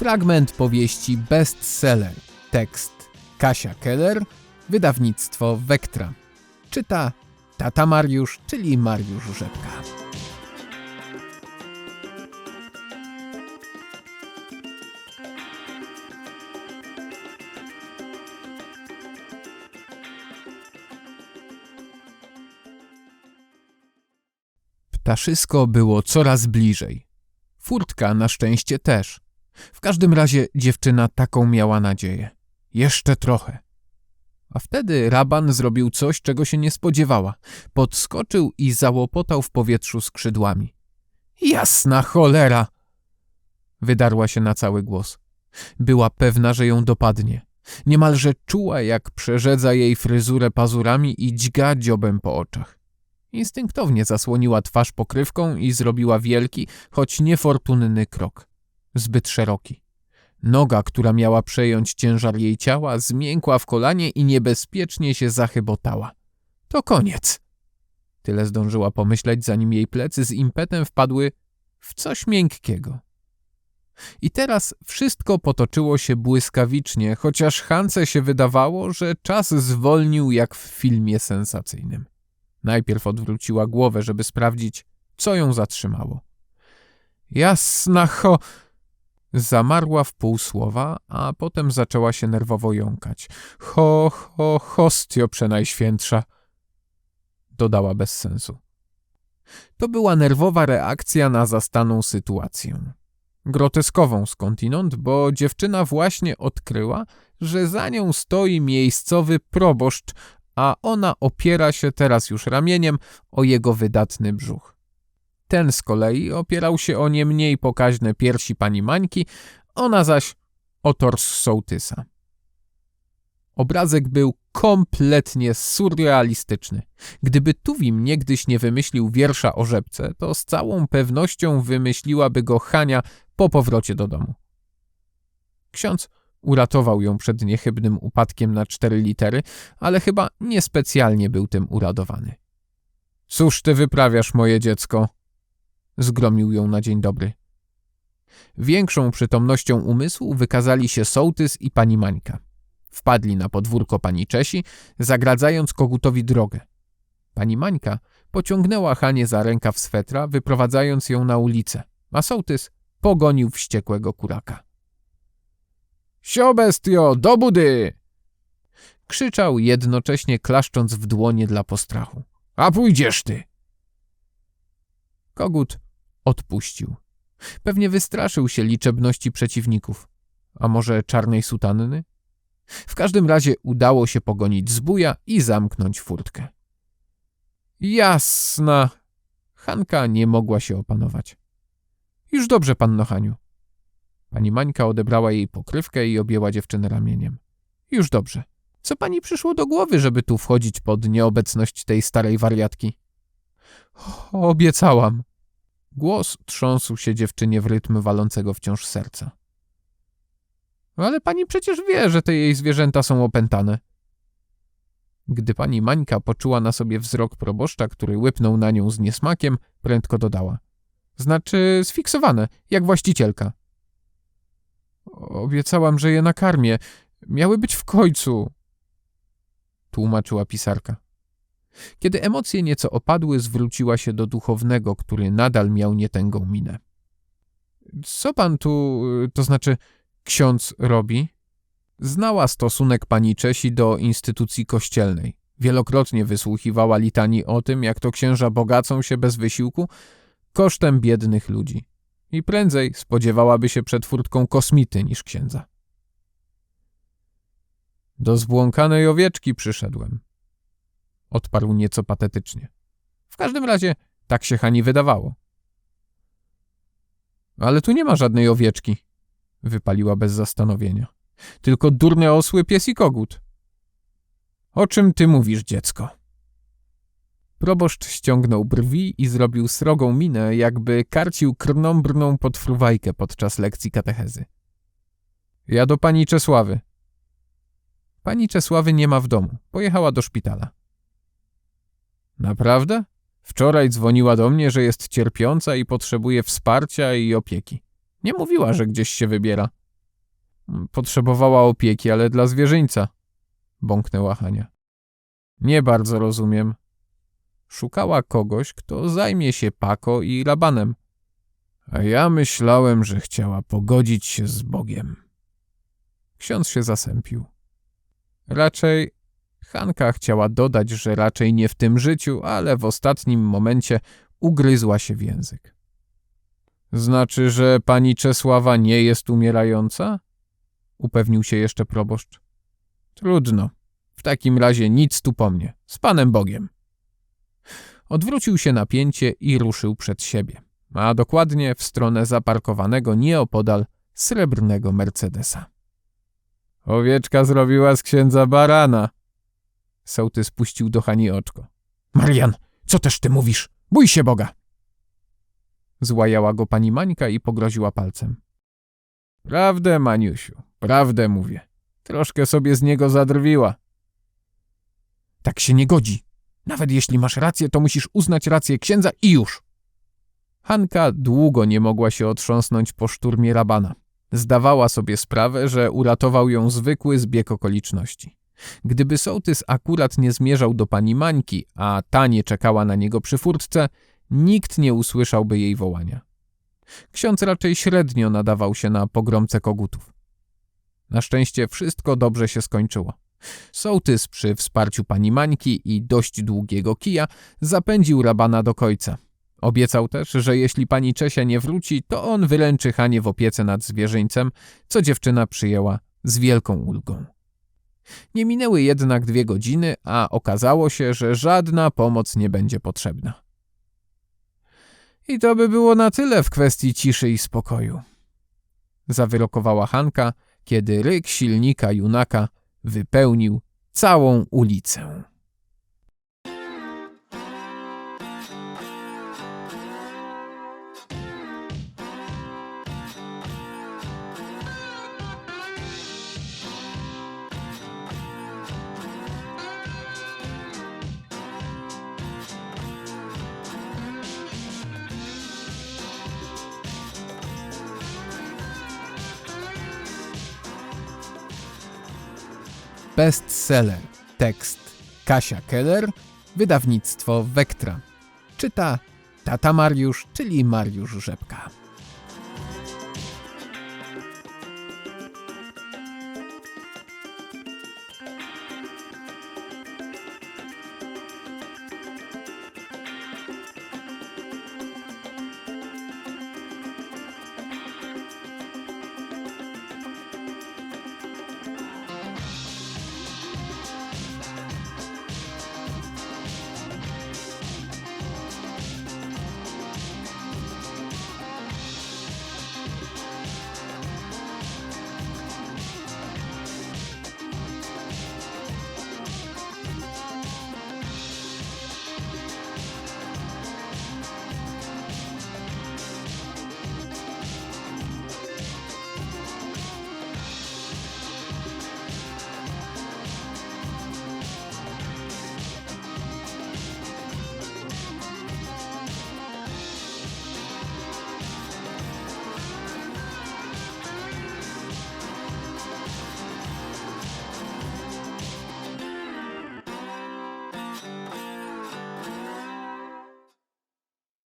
Fragment powieści bestseller. Tekst Kasia Keller, wydawnictwo Vectra. Czyta Tata Mariusz, czyli Mariusz Rzepka. Ptaszysko było coraz bliżej. Furtka na szczęście też. W każdym razie dziewczyna taką miała nadzieję. Jeszcze trochę. A wtedy raban zrobił coś, czego się nie spodziewała. Podskoczył i załopotał w powietrzu skrzydłami. Jasna cholera! Wydarła się na cały głos. Była pewna, że ją dopadnie. Niemalże czuła, jak przerzedza jej fryzurę pazurami i dźga dziobem po oczach. Instynktownie zasłoniła twarz pokrywką i zrobiła wielki, choć niefortunny krok. Zbyt szeroki. Noga, która miała przejąć ciężar jej ciała, zmiękła w kolanie i niebezpiecznie się zachybotała. To koniec. Tyle zdążyła pomyśleć, zanim jej plecy z impetem wpadły w coś miękkiego. I teraz wszystko potoczyło się błyskawicznie, chociaż Hance się wydawało, że czas zwolnił jak w filmie sensacyjnym. Najpierw odwróciła głowę, żeby sprawdzić, co ją zatrzymało. Jasna cho... Zamarła w pół słowa, a potem zaczęła się nerwowo jąkać. Ho, ho, hostio przenajświętsza, dodała bez sensu. To była nerwowa reakcja na zastaną sytuację. Groteskową skądinąd, bo dziewczyna właśnie odkryła, że za nią stoi miejscowy proboszcz, a ona opiera się teraz już ramieniem o jego wydatny brzuch. Ten z kolei opierał się o nie mniej pokaźne piersi pani Mańki, ona zaś o tors sołtysa. Obrazek był kompletnie surrealistyczny. Gdyby Tuwim niegdyś nie wymyślił wiersza o rzepce, to z całą pewnością wymyśliłaby go Hania po powrocie do domu. Ksiądz uratował ją przed niechybnym upadkiem na cztery litery, ale chyba niespecjalnie był tym uradowany. Cóż ty wyprawiasz, moje dziecko? Zgromił ją na dzień dobry. Większą przytomnością umysłu wykazali się sołtys i pani Mańka. Wpadli na podwórko pani Czesi, zagradzając kogutowi drogę. Pani Mańka pociągnęła Hanie za rękaw swetra, wyprowadzając ją na ulicę, a sołtys pogonił wściekłego kuraka. Sio bestio, do budy! Krzyczał jednocześnie klaszcząc w dłonie dla postrachu. A pójdziesz ty! Kogut odpuścił. Pewnie wystraszył się liczebności przeciwników. A może czarnej sutanny? W każdym razie udało się pogonić zbuja i zamknąć furtkę. Jasna! Hanka nie mogła się opanować. Już dobrze, panno Haniu. Pani Mańka odebrała jej pokrywkę i objęła dziewczynę ramieniem. Już dobrze. Co pani przyszło do głowy, żeby tu wchodzić pod nieobecność tej starej wariatki? Obiecałam. Głos trząsł się dziewczynie w rytm walącego wciąż serca. Ale pani przecież wie, że te jej zwierzęta są opętane. Gdy pani Mańka poczuła na sobie wzrok proboszcza, który łypnął na nią z niesmakiem, prędko dodała. Znaczy sfiksowane, jak właścicielka. Obiecałam, że je nakarmię. Miały być w końcu. Tłumaczyła pisarka. Kiedy emocje nieco opadły, zwróciła się do duchownego, który nadal miał nietęgą minę. Co pan tu, to znaczy ksiądz robi? Znała stosunek pani Czesi do instytucji kościelnej. Wielokrotnie wysłuchiwała litanii o tym, jak to księża bogacą się bez wysiłku kosztem biednych ludzi. I prędzej spodziewałaby się przed furtką kosmity niż księdza. Do zbłąkanej owieczki przyszedłem. Odparł nieco patetycznie. W każdym razie tak się Hani wydawało. Ale tu nie ma żadnej owieczki, wypaliła bez zastanowienia. Tylko durne osły, pies i kogut. O czym ty mówisz, dziecko? Proboszcz ściągnął brwi i zrobił srogą minę, jakby karcił krnąbrną podfruwajkę podczas lekcji katechezy. Ja do pani Czesławy. Pani Czesławy nie ma w domu. Pojechała do szpitala. Naprawdę? Wczoraj dzwoniła do mnie, że jest cierpiąca i potrzebuje wsparcia i opieki. Nie mówiła, że gdzieś się wybiera. Potrzebowała opieki, ale dla zwierzyńca, bąknęła Hania. Nie bardzo rozumiem. Szukała kogoś, kto zajmie się Pako i Labanem. A ja myślałem, że chciała pogodzić się z Bogiem. Ksiądz się zasępił. Raczej Hanka chciała dodać, że raczej nie w tym życiu, ale w ostatnim momencie ugryzła się w język. Znaczy, że pani Czesława nie jest umierająca? Upewnił się jeszcze proboszcz. Trudno. W takim razie nic tu po mnie. Z Panem Bogiem. Odwrócił się na pięcie i ruszył przed siebie, a dokładnie w stronę zaparkowanego nieopodal srebrnego Mercedesa. Owieczka zrobiła z księdza barana. Sołtys spuścił do Hani oczko. Marian, co też ty mówisz? Bój się Boga! Złajała go pani Mańka i pogroziła palcem. Prawdę, Maniusiu, prawdę mówię. Troszkę sobie z niego zadrwiła. Tak się nie godzi. Nawet jeśli masz rację, to musisz uznać rację księdza i już. Hanka długo nie mogła się otrząsnąć po szturmie rabana. Zdawała sobie sprawę, że uratował ją zwykły zbieg okoliczności. Gdyby sołtys akurat nie zmierzał do pani Mańki, a ta nie czekała na niego przy furtce, nikt nie usłyszałby jej wołania. Ksiądz raczej średnio nadawał się na pogromcę kogutów. Na szczęście wszystko dobrze się skończyło. Sołtys przy wsparciu pani Mańki i dość długiego kija zapędził rabana do końca. Obiecał też, że jeśli pani Czesia nie wróci, to on wyręczy Hanie w opiece nad zwierzyńcem, co dziewczyna przyjęła z wielką ulgą. Nie minęły jednak dwie godziny, a okazało się, że żadna pomoc nie będzie potrzebna. I to by było na tyle w kwestii ciszy i spokoju. Zawyrokowała Hanka, kiedy ryk silnika Junaka wypełnił całą ulicę. Bestseller. Tekst Kasia Keller. Wydawnictwo Vectra. Czyta Tata Mariusz, czyli Mariusz Rzepka.